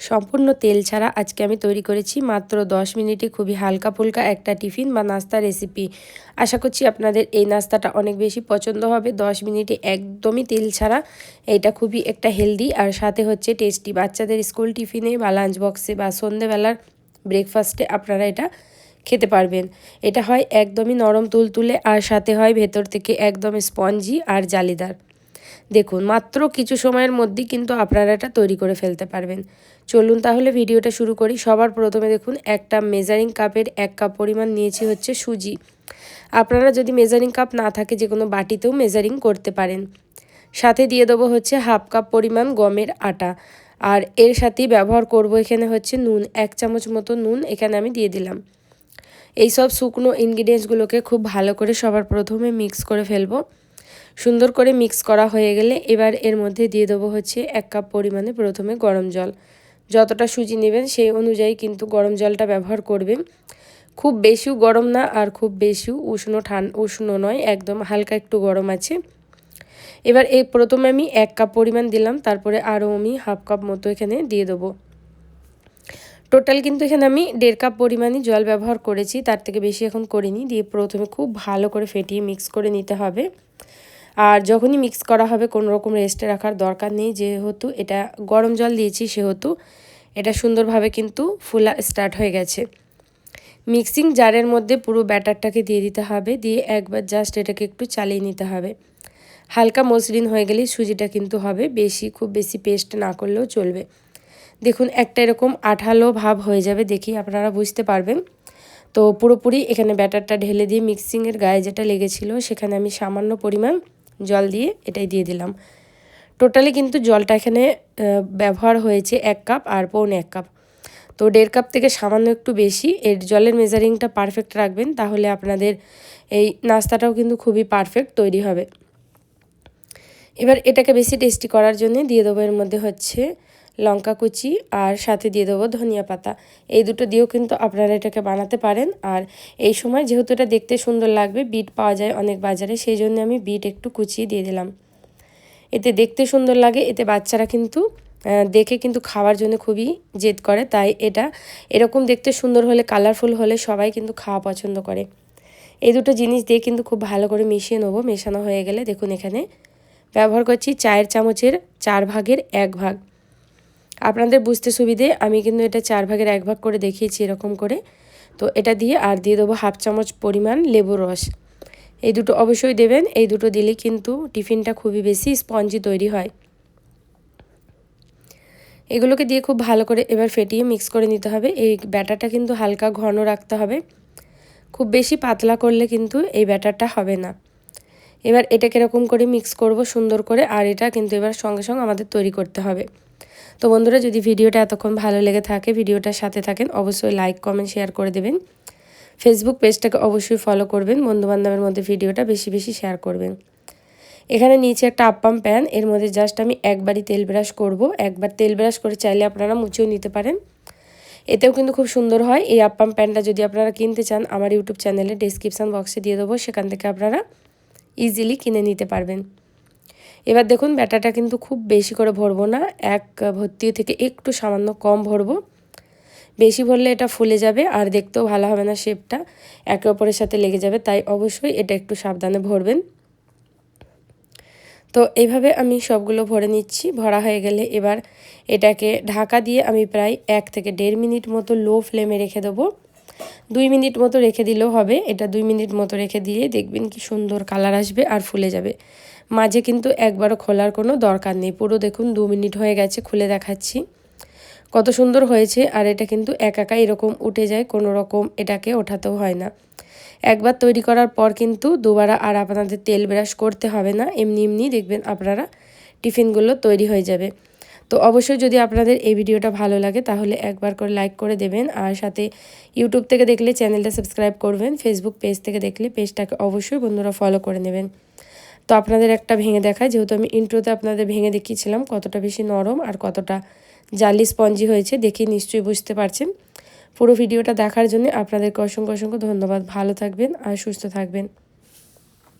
সম্পূর্ণ তেল ছাড়া আজকে আমি তৈরি করেছি মাত্র 10 মিনিটে খুবই হালকা ফুলকা একটা টিফিন বা নাস্তা রেসিপি আশা করছি আপনাদের এই নাস্তাটা অনেক বেশি পছন্দ হবে। 10 মিনিটে একদমই তেল ছাড়া। এটা খুবই একটা হেলদি আর সাথে হচ্ছে টেস্টি বাচ্চাদের স্কুল টিফিনে বা লাঞ্চ বক্সে বা সন্ধেবেলার ব্রেকফাস্টে আপনারা এটা খেতে পারবেন। এটা হয় একদমই নরম তুলতুলে আর সাথে হয় ভেতর থেকে একদম স্পঞ্জি আর জালিদার। দেখুন, মাত্র কিছু সময়ের মধ্যেই কিন্তু আপনারা এটা তৈরি করে ফেলতে পারবেন। চলুন তাহলে ভিডিওটা শুরু করি। সবার প্রথমে দেখুন, একটা মেজারিং কাপের এক কাপ পরিমাণ নিয়েছি হচ্ছে সুজি। আপনারা যদি মেজারিং কাপ না থাকে যে কোনো বাটিতেও মেজারিং করতে পারেন। সাথে দিয়ে দেবো হচ্ছে হাফ কাপ পরিমাণ গমের আটা। আর এর সাথেই ব্যবহার করব এখানে হচ্ছে নুন, এক চামচ মতো নুন এখানে আমি দিয়ে দিলাম। এই সব শুকনো ইনগ্রিডিয়েন্টসগুলোকে খুব ভালো করে সবার প্রথমে মিক্স করে ফেলব। সুন্দর করে মিক্স করা হয়ে গেলে এবার এর মধ্যে দিয়ে দেবো হচ্ছে এক কাপ পরিমাণে প্রথমে গরম জল। যতটা সুজি নেবেন সেই অনুযায়ী কিন্তু গরম জলটা ব্যবহার করবেন। খুব বেশিও গরম না আর খুব বেশিও উষ্ণ ঠান, উষ্ণ নয়, একদম হালকা একটু গরম আছে। এবার এই প্রথমে আমি এক কাপ পরিমাণ দিলাম, তারপরে আরও আমি হাফ কাপ মতো এখানে দিয়ে দেবো। টোটাল কিন্তু এখানে আমি দেড় কাপ পরিমাণই জল ব্যবহার করেছি, তার থেকে বেশি এখন করিনি, দিয়ে প্রথমে খুব ভালো করে ফেটিয়ে মিক্স করে নিতে হবে। আর যখনই মিক্স করা হবে, কোনো রকম রেস্টে রাখার দরকার নেই। যেহেতু এটা গরম জল দিয়েছি, সেহেতু এটা সুন্দরভাবে কিন্তু ফুলা স্টার্ট হয়ে গেছে। মিক্সিং জারের মধ্যে পুরো ব্যাটারটাকে দিয়ে দিতে হবে, দিয়ে একবার জাস্ট এটাকে একটু চালিয়ে নিতে হবে। হালকা মসৃণ হয়ে গেলেই সুজিটা কিন্তু হবে, বেশি, খুব বেশি পেস্ট না করলেও চলবে। দেখুন, একটা এরকম আঠালো ভাব হয়ে যাবে দেখি আপনারা বুঝতে পারবেন। তো পুরোপুরি এখানে ব্যাটারটা ঢেলে দিয়ে মিক্সিংয়ের গায়ে যেটা লেগেছিল, সেখানে আমি সামান্য পরিমাণ জল দিয়ে এটাই দিয়ে দিলাম। টোটালি কিন্তু জলটা এখানে ব্যবহার হয়েছে এক কাপ আর পৌনে এক কাপ তো দেড় কাপ থেকে সামান্য একটু বেশি, এর জলের মেজারিংটা পারফেক্ট রাখবেন, তাহলে আপনাদের এই নাস্তাটাও কিন্তু খুবই পারফেক্ট তৈরি হবে। এবার এটাকে বেশি টেস্টি করার জন্য দিয়ে দেবো এর মধ্যে হচ্ছে লঙ্কা কুচি আর সাথে দিয়ে দেবো ধনিয়া পাতা। এই দুটো দিয়েও কিন্তু আপনারা এটাকে বানাতে পারেন। আর এই সময় যেহেতু এটা দেখতে সুন্দর লাগবে, বিট পাওয়া যায় অনেক বাজারে, সেই জন্য আমি বিট একটু কুচিয়ে দিয়ে দিলাম। এতে দেখতে সুন্দর লাগে, এতে বাচ্চারা কিন্তু দেখে কিন্তু খাওয়ার জন্য খুবই জেদ করে। তাই এটা এরকম দেখতে সুন্দর হলে, কালারফুল হলে সবাই কিন্তু খাওয়া পছন্দ করে। এই দুটো জিনিস দিয়ে কিন্তু খুব ভালো করে মিশিয়ে নেব। মেশানো হয়ে গেলে দেখুন এখানে ব্যবহার করছি চায়ের চামচের চার ভাগের এক ভাগ। আপনাদের বুঝতে সুবিধে, আমি কিন্তু এটা চার ভাগের এক ভাগ করে দেখিয়েছি এরকম করে। তো এটা দিয়ে আর দিয়ে দেবো হাফ চামচ পরিমাণ লেবুর রস। এই দুটো অবশ্যই দেবেন, এই দুটো দিলে কিন্তু টিফিনটা খুবই বেশি স্পঞ্জি তৈরি হয়। এগুলোকে দিয়ে খুব ভালো করে এবার ফেটিয়ে মিক্স করে নিতে হবে। এই ব্যাটারটা কিন্তু হালকা ঘন রাখতে হবে। খুব বেশি পাতলা করলে কিন্তু এই ব্যাটারটা হবে না। এবার এটা কীরকম করে মিক্স করব সুন্দর করে, আর এটা কিন্তু এবার সঙ্গে সঙ্গে আমাদের তৈরি করতে হবে। তো বন্ধুরা, যদি ভিডিওটা এতক্ষণ ভালো লেগে থাকে, ভিডিওটার সাথে থাকেন, অবশ্যই লাইক কমেন্ট শেয়ার করে দেবেন। ফেসবুক পেজটাকে অবশ্যই ফলো করবেন, বন্ধুবান্ধবের মধ্যে ভিডিওটা বেশি বেশি শেয়ার করবেন। এখানে নিচে একটা আপ্পাম প্যান এর মধ্যে জাস্ট আমি একবারই তেল ব্রাশ করব। একবার তেল ব্রাশ করে চাইলে আপনারা মুছেও নিতে পারেন। এতেও কিন্তু খুব সুন্দর হয়। এই আপ্পাম প্যানটা যদি আপনারা কিনতে চান, আমার ইউটিউব চ্যানেলে ডিসক্রিপশান বক্সে দিয়ে দেবো, সেখান থেকে আপনারা ইজিলি কিনে নিতে পারবেন। এবার দেখুন, ব্যাটাটা কিন্তু খুব বেশি করে ভরবো না, এক ভর্তি থেকে একটু সামান্য কম ভরবো। বেশি ভরলে এটা ফুলে যাবে, আর দেখতেও ভালো হবে না শেপটা একে অপরের সাথে লেগে যাবে, তাই অবশ্যই এটা একটু সাবধানে ভরবেন। তো এইভাবে আমি সবগুলো ভরে নিচ্ছি, ভরা হয়ে গেলে এবার এটাকে ঢাকা দিয়ে আমি প্রায় এক থেকে দেড় মিনিট মতো লো ফ্লেমে রেখে দেবো। দুই মিনিট মতো রেখে দিলেও হবে। এটা দুই মিনিট মতো রেখে দিয়ে দেখবেন কি সুন্দর কালার আসবে আর ফুলে যাবে। মাঝে কিন্তু একবারও খোলার কোনো দরকার নেই। পুরো দেখুন দু মিনিট হয়ে গেছে, খুলে দেখাচ্ছি। কত সুন্দর হয়েছে আর এটা কিন্তু একা একা এরকম উঠে যায়, কোনো রকম এটাকে ওঠাতেও হয় না। একবার তৈরি করার পর কিন্তু দুবার আর আপনাদের তেল ব্রাশ করতে হবে না। এমনি এমনি দেখবেন আপনারা টিফিনগুলো তৈরি হয়ে যাবে। তো অবশ্যই যদি আপনাদের এই ভিডিওটা ভালো লাগে, তাহলে একবার করে লাইক করে দেবেন। আর সাথে ইউটিউব থেকে দেখলে চ্যানেলটা সাবস্ক্রাইব করবেন ফেসবুক পেজ থেকে দেখলে পেজটাকে অবশ্যই বন্ধুরা ফলো করে নেবেন। তো আপনাদের একটা ভেঙে দেখায়, যেহেতু আমি ইন্ট্রোতে আপনাদের ভেঙে দেখিয়েছিলাম, কতটা বেশি নরম আর কতটা জালি স্পঞ্জি হয়েছে, দেখে নিশ্চয়ই বুঝতে পারছেন। পুরো ভিডিওটা দেখার জন্য আপনাদেরকে অসংখ্য অসংখ্য ধন্যবাদ। ভালো থাকবেন আর সুস্থ থাকবেন।